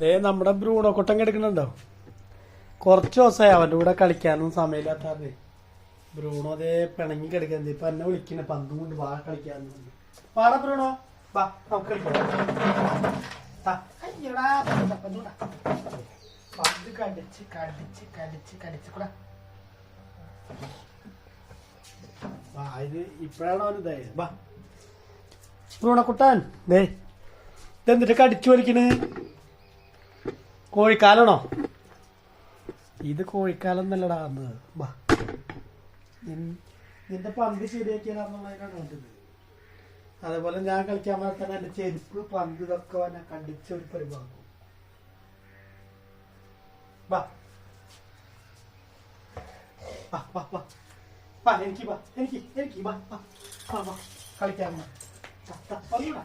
ദേ നമ്മുടെ ബ്രൂണോ കൊട്ടം കിടക്കുന്നുണ്ടോ? കുറച്ച് ദിവസമായി അവന്റെ കൂടെ കളിക്കാനൊന്നും സമയമില്ലാത്തേ ബ്രൂണോ അതേ പിണങ്ങി കിടക്കുന്നത് ഇപ്പൊ എന്നെ വിളിക്കണ പന്തും കൊണ്ട് വാ കളിക്കാന്ന്. വാടാ ബ്രൂണോ. വാ നമുക്ക് പന്ത് കടിച്ച് കടിച്ച് കടിച്ച് കടിച്ച് കൂടാ. വാ ഇത് ഇപ്പഴാണ് അവന് ഇതായത് വാ. ബ്രൂണക്കുട്ടാൻ ദേ. ഇതെന്തിട്ട് കടിച്ചു വലിക്കണ്? കോഴിക്കാലാണോ? ഇത് കോഴിക്കാലം എന്നല്ലടാ നിന്റെ പന്ത് ശരിയാക്കിയതാണെന്നുള്ളതിനാണ് അതേപോലെ ഞാൻ കളിക്കാൻ തന്നെ എന്റെ ചെരുപ്പ് പന്ത് ഇതൊക്കെ വന്നെ കണ്ടിച്ച ഒരു പരിപാടി. എനിക്ക് എനിക്ക് എനിക്ക് കളിക്കാൻ വാ. ദാ, ദാ, വന്നോടാ.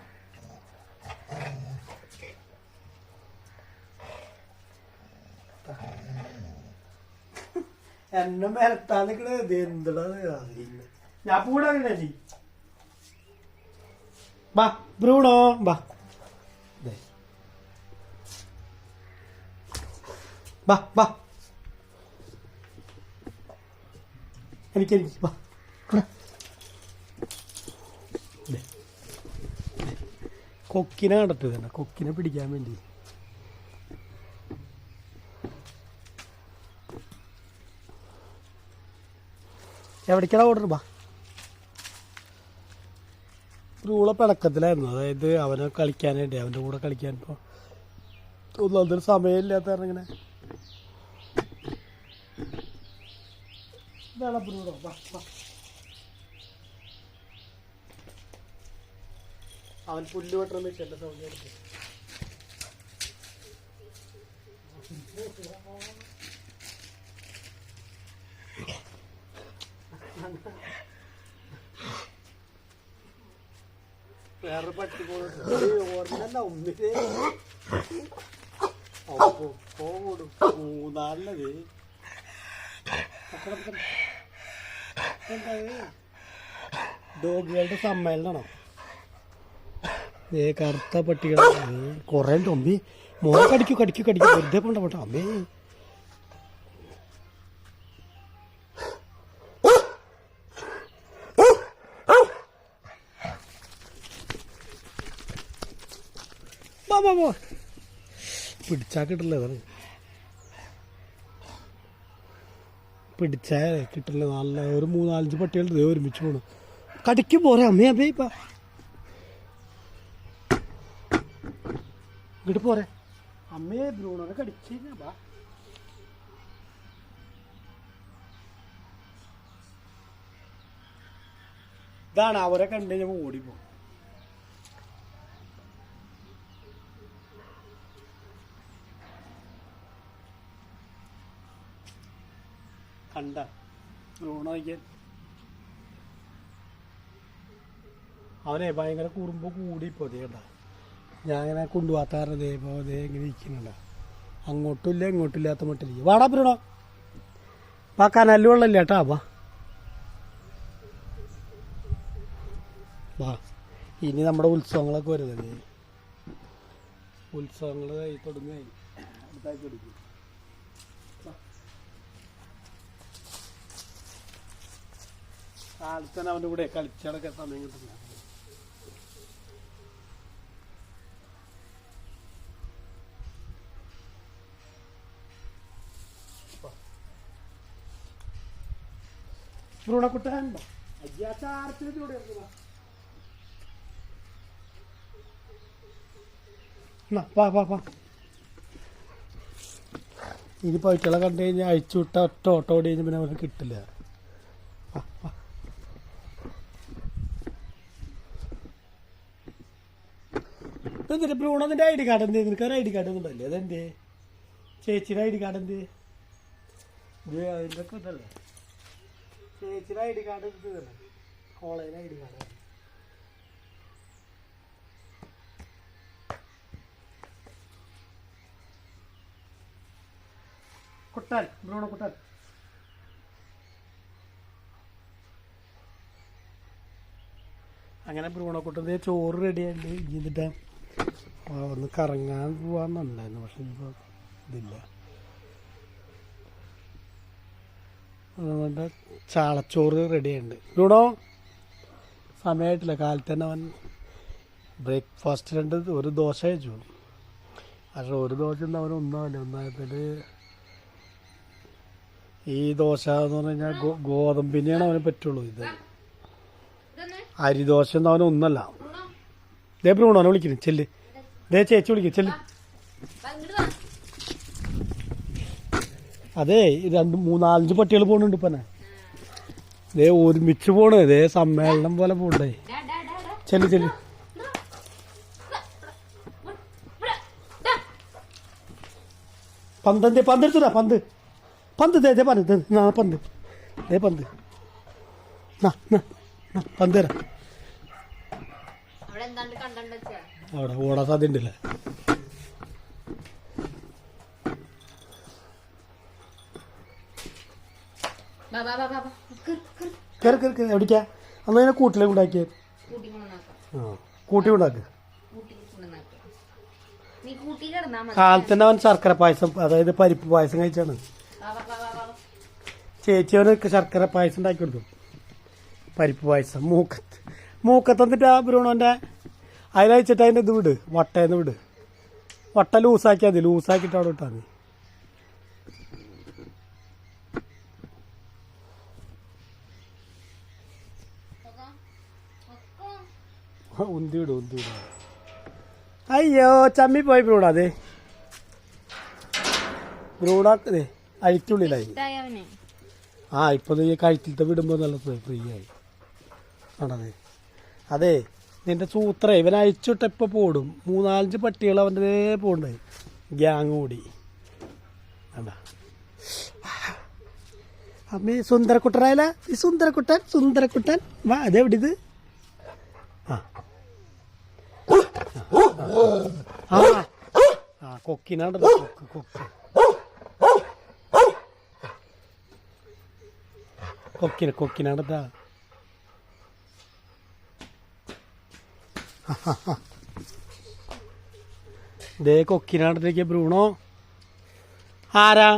ദാ. എന്നെ മിരട്ടാൻ നിക്കണ ഇത് എന്തടാ അറിയില്ല. ഞാൻ കൂടെ നീ വാ ബ്രൂണോ? ദേ. വാ വാ എനിക്ക് എനിക്ക്. ദേ. കൊക്കിനെ കണ്ടിട്ട് തന്നെ കൊക്കിനെ പിടിക്കാൻ വേണ്ടി. എവിടേക്കാണ് ഓർഡർ ബാ റൂള പിണക്കത്തിലായിരുന്നു. അതായത് അവനെ കളിക്കാനായിട്ട് അവന്റെ കൂടെ കളിക്കാൻ ഇപ്പോൾ ഒന്നും അതൊരു സമയമില്ലാത്ത കാരണം ഇങ്ങനെ. അവൻ പുല്ല് വെട്ടണം വെച്ചല്ല സൗകര്യം വേറെ പട്ടി ഡോഗുകളുടെ സമ്മേളനമാണോ? ഏ കറുത്ത പട്ടികൾ കൊറേ ഉണ്ട്. ഒമ്പി മോനെ കടിക്കൂ കടിക്കൂ കടിക്കൂ. വെറുതെ പോണ്ട പോട്ടോ അമ്മേ. പിടിച്ചാ കിട്ടില്ല അതാണ് പിടിച്ചാൽ കിട്ടില്ല നല്ല ഒരു മൂന്നാലഞ്ച് പട്ടികളുണ്ട് ദേ ഒരുമിച്ച് പോണു. കടിക്ക് പോരെ അമ്മേ അമ്മേ ഇപ്പ. ഇങ്ങോട്ട് പോരെ. അമ്മേ ബ്രൂണോനെ കടിച്ചു വാ. ഇതാണ് അവരെ കണ്ടു കഴിഞ്ഞപ്പോൾ ഓടിപ്പോ കണ്ട നോക്കിയാൽ അവനെ ഭയങ്കര കുറുമ്പ് കൂടി ഇപ്പോൾ അതേ കണ്ട. ഞാൻ ഇങ്ങനെ കൊണ്ടുപോകാത്താറ് ദേ ഇതേ ഇങ്ങനെ ഇരിക്കുന്നുണ്ട. ഇങ്ങോട്ടും ഇല്ലാത്ത മട്ടിലേക്ക്. വാടാ ബ്രൂണോ വാ കനൽ വെള്ളമില്ല കേട്ടാ വാ. വാ. ഇനി നമ്മുടെ ഉത്സവങ്ങളൊക്കെ വരുന്നത് ഉത്സവങ്ങൾ കൈ തുടങ്ങി അടുത്തായി പിടിക്കും കാലത്ത് തന്നെ അവന്റെ കൂടെ കളിച്ചടക്കാൻ സമയം കിട്ടില്ല ഭ്രൂണക്കുട്ടാനുണ്ടോ അയ്യാ ചാരത്തിന് ചൂട് ചേർക്കുക എന്നാ, വാ വാ വാ. ഇനി കണ്ടു കഴിഞ്ഞാൽ അഴിച്ചു വിട്ട ഒറ്റ ഓട്ടോ ഓടി കഴിഞ്ഞാൽ പിന്നെ അവനെ കിട്ടില്ല. എന്തിനാ ബ്രൂണതിന്റെ ഐ ഡി കാർഡ് എന്ത് നിനക്ക് ഒരു ഐ ഡി കാർഡ് ഒന്നും ഉണ്ടല്ലേ അതെന്തേ ചേച്ചിയുടെ ഐ ഡി കാർഡ് എന്ത്? അതിന്റെ ഇതല്ലേ? ചേച്ചിയുടെ ഐ ഡി കാർഡ് ഇത്? തന്നെ കോളേജിലെ ഐ ഡി കാർഡ്. കുട്ടാൻ ബ്രൂണോ കുട്ടാൻ? അങ്ങനെ ബ്രൂണോ കുട്ടന്റെ ചോറ് റെഡിയായിട്ട് ആ, ഒന്ന് കറങ്ങാൻ പോവാന്നുണ്ടായിരുന്നു പക്ഷെ ഇനിയിപ്പോ ഇതില്ല. അതുകൊണ്ട് ചാളച്ചോറ് റെഡിയുണ്ട് ലൂടോ സമയമായിട്ടില്ല കാലത്ത് തന്നെ അവൻ ബ്രേക്ക്ഫാസ്റ്റ് രണ്ട് ഒരു ദോശ കഴിച്ചു. പക്ഷെ ഒരു ദോശ ഒന്നും അവൻ ഒന്നാവില്ല. ഒന്നായതിൽ ഈ ദോശ എന്ന് പറഞ്ഞു കഴിഞ്ഞാൽ ഗോതമ്പിനെയാണ് അവന് പറ്റുള്ളൂ ഇത്. അരിദോശ ഒന്നും അവന് ഒന്നല്ല. ദേ ബ്രൂണോനെ വിളിക്കുന്നു ചെല്ല്. ദേ ചേച്ചി വിളിക്കും ചെല്ല്. അതെ രണ്ട് മൂന്നാലഞ്ച് പട്ടികൾ പോണുണ്ട് ഇപ്പന്നെ. ദേ ഒരുമിച്ച് പോണ് ദേ സമ്മേളനം പോലെ പോണ്ടേ. ചെല്ല് ചെല്ല്. പന്തേ പന്തെടുത്തുടാ പന്ത് പന്ത്. ദേ ദേ പന്ത് നാ പന്ത്. ദേ പന്ത്. നാ നാ, പന്ത് തരാം. അവിടെ ഓടാൻ. ക്, ക്. കയറി കയറി. കയറി എവിടേക്കാ? അന്ന് അതിനെ കൂട്ടിലേ കൊണ്ടുവന്നാക്കാം ആ കൂട്ടി ഉണ്ടാക്ക് നീ കൂട്ടി കിടന്നാ മതി. കാലത്തന്നെ അവൻ ശർക്കര പായസം അതായത് പരിപ്പ് പായസം കഴിച്ചാണ്. ചേച്ചി അവന് ശർക്കര പായസം ഉണ്ടാക്കി കൊടുത്തു. പരിപ്പ് പായസം മൂക്കത്ത്. മൂക്കത്ത് എന്നിട്ട് ആ ബ്രൂണോന്റെ അതിലയച്ചിട്ട് അതിന്റെ ഇത് വിട്. വട്ടേന്ന് വിട്. വട്ട ലൂസാക്കിയാൽ മതി. ലൂസാക്കിയിട്ട് അവിടെ ഇട്ടാൽ മതി. ആ, ഉന്തി വിടും ഉന്തി വിടും. അയ്യോ ചമ്മി പോയി ബ്രൂഡ അതെ അതെ അഴിക്കുള്ളിലായി ആ ഇപ്പൊ നീ കഴുത്തിലത്തെ വിടുമ്പോ നല്ല ഫ്രീ ആയി. ആണതെ അതെ. നിന്റെ സൂത്ര ഇവൻ അയച്ചിട്ട് എപ്പോൾ പോടും? മൂന്നാലഞ്ച് പട്ടികൾ അവന്റെ പോണ്ട് ഗ്യാങ് കൂടി അമ്മീ അമ്മ സുന്ദരക്കുട്ടനായാല? ഈ സുന്ദരക്കുട്ടൻ സുന്ദരക്കുട്ടൻ. വാ അതെവിടെ ഇത്? ആ. ആ ആ കൊക്ക് കൊക്ക്. ദേ കൊക്കിനാണ്ടത്തേക്ക് ബ്രൂണോ? ആരാ?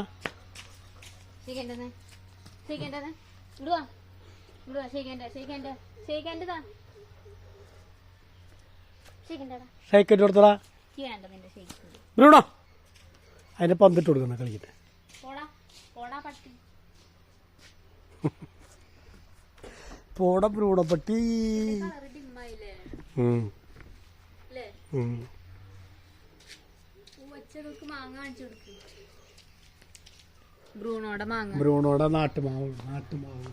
ഷൈക്കറ്റ് കൊടുത്തടാ. ബ്രൂണോ? അതിന്റെ പന്തിട്ട് കൊടുക്കുന്ന കളിക്കട്ടെ. പോടാ പോടാ പട്ടി. പോട ബ്രൂണോ പട്ടി. കളറ് ഡിമ്മായില്ലേ? ഉം, അല്ലേ ഉം. ഉച്ചകൾക്ക് മാങ്ങ കാണിച്ചു കൊടുക്ക് ബ്രൂണോടെ മാങ്ങ. ബ്രൂണോടെ നാട്ടുമാവ് നാട്ടുമാവ്.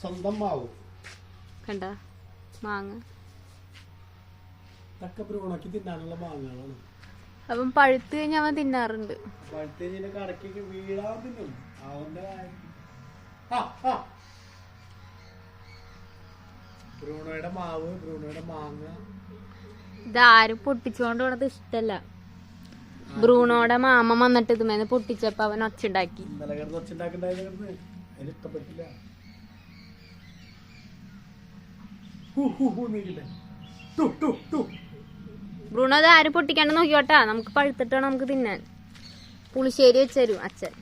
സ്വന്തം മാവ്. കണ്ട? മാങ്ങ. ഇതൊക്കെ ബ്രൂണോക്ക് തിന്നാനുള്ള മാങ്ങകളാണ്. അപ്പം പഴുത്ത് കഴിഞ്ഞ അവൻ തിന്നാറുണ്ട്. കടക്കൊക്കെ വീഴാൻ തിന്നും. അവന്റെ. ബ്രൂണോയുടെ മാവ് ബ്രൂണോയുടെ മാങ്ങ. ഇതാരും പൊട്ടിച്ചുകൊണ്ട് പോണത് ഇഷ്ടല്ല. ബ്രൂണോടെ മാമ വന്നിട്ട് ഇതുമേന്ന് പൊട്ടിച്ചപ്പോ അവൻ ഒച്ചുണ്ടാക്കി. ബ്രൂണോ അത് ആരും പൊട്ടിക്കാണ്ട് നോക്കിയോട്ടാ നമുക്ക് പഴുത്തിട്ടാണ് നമുക്ക് തിന്നാൻ. പുളിശ്ശേരി വെച്ചരും അച്ഛൻ.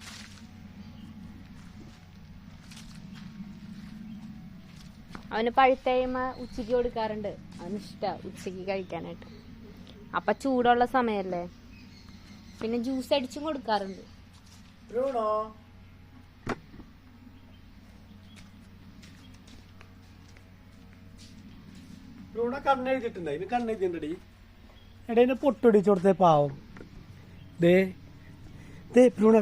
അവന് പഴുത്തയമ്മ ഉച്ചയ്ക്ക് കൊടുക്കാറുണ്ട്. അവന് ഇഷ്ടാ ഉച്ചയ്ക്ക് കഴിക്കാനായിട്ട്. അപ്പൊ ചൂടുള്ള സമയല്ലേ? പിന്നെ ജ്യൂസ് അടിച്ചും കൊടുക്കാറുണ്ട്. കണ്ണെഴുതിട്ടുണ്ട് കണ്ണെഴുതിണ്ടടി എടേ പൊട്ടടിച്ചു കൊടുത്തേ പാവം. ദേ ദേ ബ്രൂണോ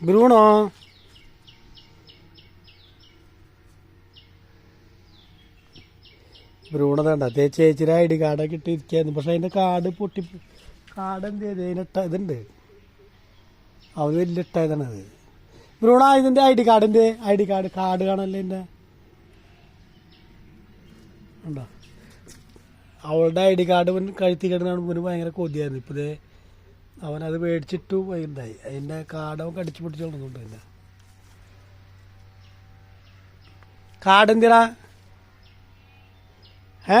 ബ്രൂണോ ബ്രൂണ വേണ്ട തേ ചേച്ചിയുടെ ഐ ഡി പക്ഷെ അതിന്റെ കാർഡ് പൊട്ടി കാർഡ് എന്ത് ചെയ്ത്? അതിനിട്ട ഇതുണ്ട്. അവന് വലിയ ഇട്ടായതാണ് അത്. ബ്രൂണ ഇതിന്റെ ഐ ഡി കാർഡിന്റെ ഐ ഡി കാർഡ് കാർഡ് കാണല്ലേ എന്റെ ഉണ്ടോ അവളുടെ ഐ ഡി കാർഡ് കഴുത്തി കിടന്നാണ് മുന് ഭയങ്കര കൊതിയായിരുന്നു. ഇപ്പൊ ദേ അവനത് മേടിച്ചിട്ട് പോയിണ്ടായി അതിന്റെ കാടവൻ കടിച്ചു പിടിച്ചു കൊണ്ടുണ്ട് പിന്നെ കാടെന്തിനാ ഏ?